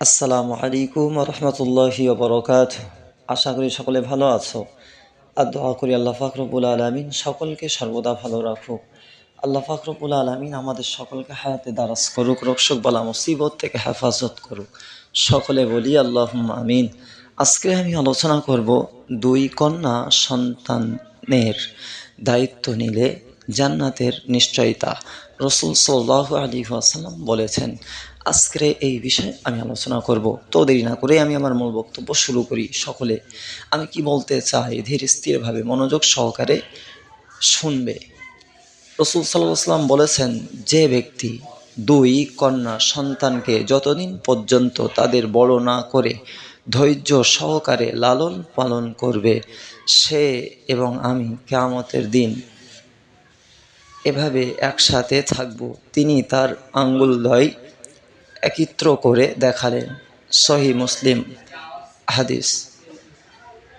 আসসালামু আলাইকুম রহমতুল্লাহি বরকাত আশা করি সকলে ভালো আছো। আর দোয়া করি আল্লাহ ফাকরবুল আলমিন সকলকে সর্বদা ভালো রাখুক। আল্লাহ ফাকরবুল আলমিন আমাদের সকলকে হায়াতে দারাজ করুক, রক্ষক বলা মুসিবত থেকে হেফাজত করুক। সকলে বলি আল্লাহ আমিন। আজকে আমি আলোচনা করব দুই কন্যা সন্তানের দায়িত্ব নিলে জান্নাতের নিশ্চয়তা। রসুল সাল্লাহ আলী আসাল্লাম বলেছেন আজকের এই বিষয়ে আমি আলোচনা করব। তো দেরি না করে আমি আমার মূল বক্তব্য শুরু করি সকলে। আমি কি বলতে চাই? ধীর স্থিরভাবে মনোযোগ সহকারে শুনবে। রসুল সাল্লাম বলেছেন, যে ব্যক্তি দুই কন্যা সন্তানকে যতদিন পর্যন্ত তাদের বড় না করে ধৈর্য সহকারে লালন পালন করবে, সে এবং আমি কেয়ামতের দিন এভাবে একসাথে থাকব। তিনি তার আঙ্গুলদ্বয় একত্র করে দেখালেন সহি মুসলিম হাদিস।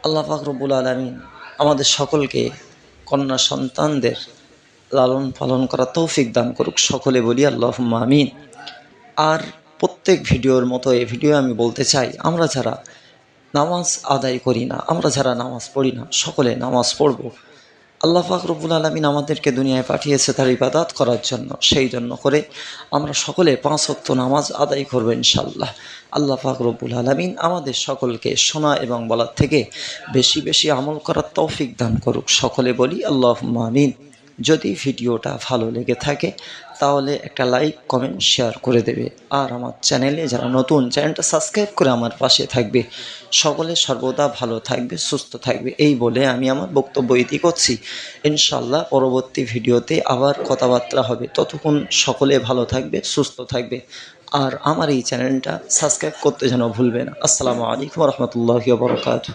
আল্লাহ ফাকরবুল আলমিন আমাদের সকলকে কন্যা সন্তানদের লালন পালন করা তৌফিক দান করুক সকলে বলি আল্লাহ আমিন। আর প্রত্যেক ভিডিওর মতো এই ভিডিও আমি বলতে চাই, আমরা যারা নামাজ আদায় করি না, আমরা যারা নামাজ পড়ি না, সকলে নামাজ পড়ব। আল্লাহ ফাকরবুল আলমিন আমাদেরকে দুনিয়ায় পাঠিয়েছে তার ইবাদাত করার জন্য। সেই জন্য করে আমরা সকলে পাঁচ অক্ত নামাজ আদায় করব ইনশাল্লাহ আল্লাহ ফাকরবুল আলমিন আমাদের সকলকে শোনা এবং বলার থেকে বেশি বেশি আমল করার তৌফিক দান করুক। সকলে বলি আল্লাহ আমিন। যদি ভিডিওটা ভালো লেগে থাকে, তাহলে একটা লাইক কমেন্ট শেয়ার করে দেবে। আর আমার চ্যানেলে যারা নতুন চ্যানেলটা সাবস্ক্রাইব করে আমার পাশে থাকবে। সকলে সর্বদা ভালো থাকবে, সুস্থ থাকবে। এই বলে আমি আমার বক্তব্য ইতি করছি। ইনশাল্লাহ পরবর্তী ভিডিওতে আবার কথাবার্তা হবে। ততক্ষণ সকলে ভালো থাকবে, সুস্থ থাকবে। আর আমার এই চ্যানেলটা সাবস্ক্রাইব করতে যেন ভুলবে না। আসসালামু আলাইকুম রহমতুল্লাহ বরকাত